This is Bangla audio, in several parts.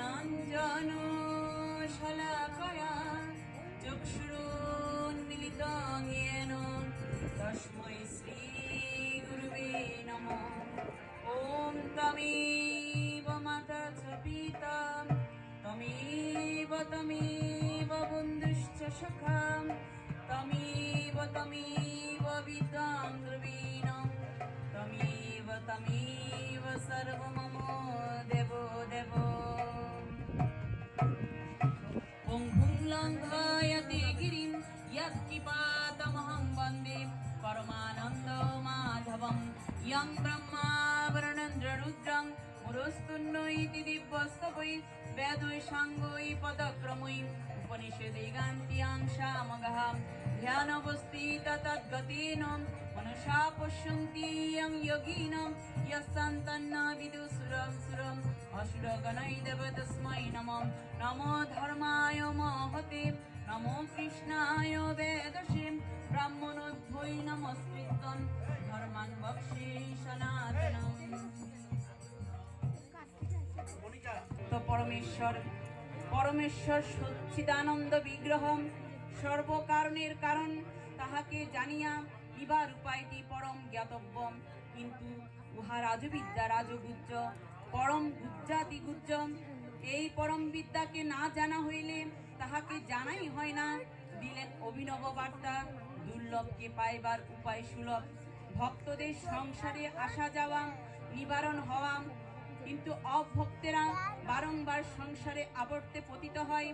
নয়নাঞ্জন শলাকয়া চক্ষুরোন্মিলিতঙ্গেন তস্মৈ শ্রী গুরুবে নম। ওম তমেব মাতা চ পিতা তমেব তমেব বন্ধুশ্চ সখাম। তমেব তমেব বিদ্যাং দ্রবীণম তমেব তমেব সর্বমম দেব দেব। लङ्घयते गिरिं यत्किपातमहं वन्दे परमानन्दमाधवं यं ब्रह्मा वर्णन्द्ररुद्रं मुरुस्तुन्नो इति दिव्यस्तवै वेदै साङ्गै पदक्रमै उपनिषदैगान्त्यांशामगः ध्यानवस्थित तद्गतेन অনশাপশ্যন্তি ইয়ং যোগিনম বিদু সুরম সুরম অসুর দেব তস্মৈ নমঃ নমো ধর্মায় মহতে নমো কৃষ্ণায় বেদশে ব্রাহ্মণোদ্ভৈ নমস্কৃতন ধর্মান বক্ষে সনাতনম তো পরমেশ্বর পরমেশ্বর সচ্চিদানন্দ বিগ্রহম সর্বকারণের কারণ তাহাকে জানিয়া ইবার উপায়টি পরম জ্ঞাতব্যম। কিন্তু উহা রাজবিদ্যা, রাজগুজ্জ, পরম গুজ্জাতি গুজ্জ এই পরম বিদ্যাকে না জানা হইলে তাহাকে জানাই হয় না। দিলেন অভিনব বার্তা, দুর্লভকে পাইবার উপায় সুলভ। ভক্তদের সংসারে আসা যাওয়া, নিবারণ হওয়া। কিন্তু অভক্তেরা বারংবার সংসারে আবর্তে পতিত হয়।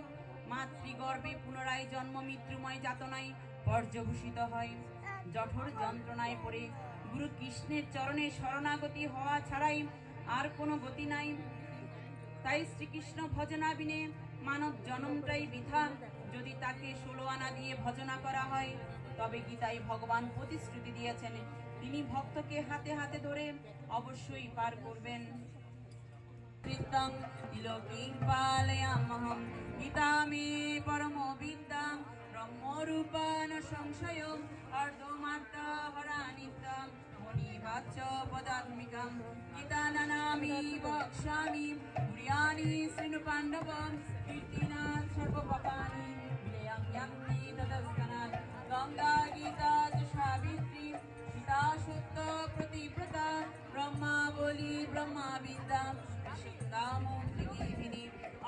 মাতৃগর্ভে পুনরায় জন্ম মৃত্যুময় যাতনায় পর্যভূষিত হয়। জঠর যন্ত্রণায় পড়ে। গুরু কৃষ্ণের চরণে শরণাগতি হওয়া ছাড়াই আর কোনো গতি নাই। তাই শ্রীকৃষ্ণ ভজনাবিনে মানব জনমটাই বৃথা। যদি তাকে ষোলো আনা দিয়ে ভজনা করা হয়, তবে গীতায় ভগবান প্রতিশ্রুতি দিয়েছেন, তিনি ভক্তকে হাতে হাতে ধরে অবশ্যই পার করবেন। কৃতং তিলকীং পালয়ামহম গীতা মে পরম পদাত্মিকম গীতা নানামি বক্ষ্যামি প্রিয়ানি শৃণু পাণ্ডবম কীর্তিনা সর্বপাপানি বিলয়ং ইয়ান্তি তদস্কনাৎ গঙ্গা গীতা চ সাবিত্রী সীতা সত্য প্রতিব্রতা ব্রহ্মা বলি ব্রহ্মা বিদ্যা শিক্ষামন্ত্রিগিরিণী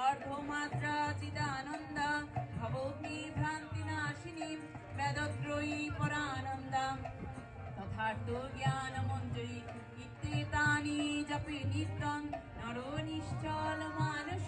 অর্ধমাত্রা চিদানন্দা ভবগ্নি ভ্রান্তি নাশিনী বেদত্রয়ী পরানন্দা তথার্থ জ্ঞান মঞ্জরি ইত্যেতানি জপে নিত্যং নরো নিশ্চল মানস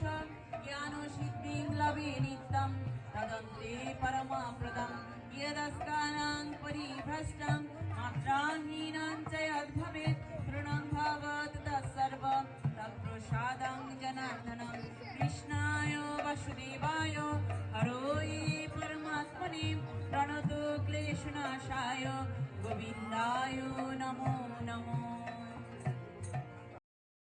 জ্ঞান সিদ্ধিং লভে নিত্যম তদন্তে পরমা প্রদম यदस्कानां परिभ्रष्टं मात्राहीनां च यद्भवेत् तृणं भवत् तत्सर्वं तत्प्रसादं जनार्दनं कृष्णाय वसुदेवाय हरोये परमात्मने प्रणतो क्लेशनाशाय गोविन्दाय नमो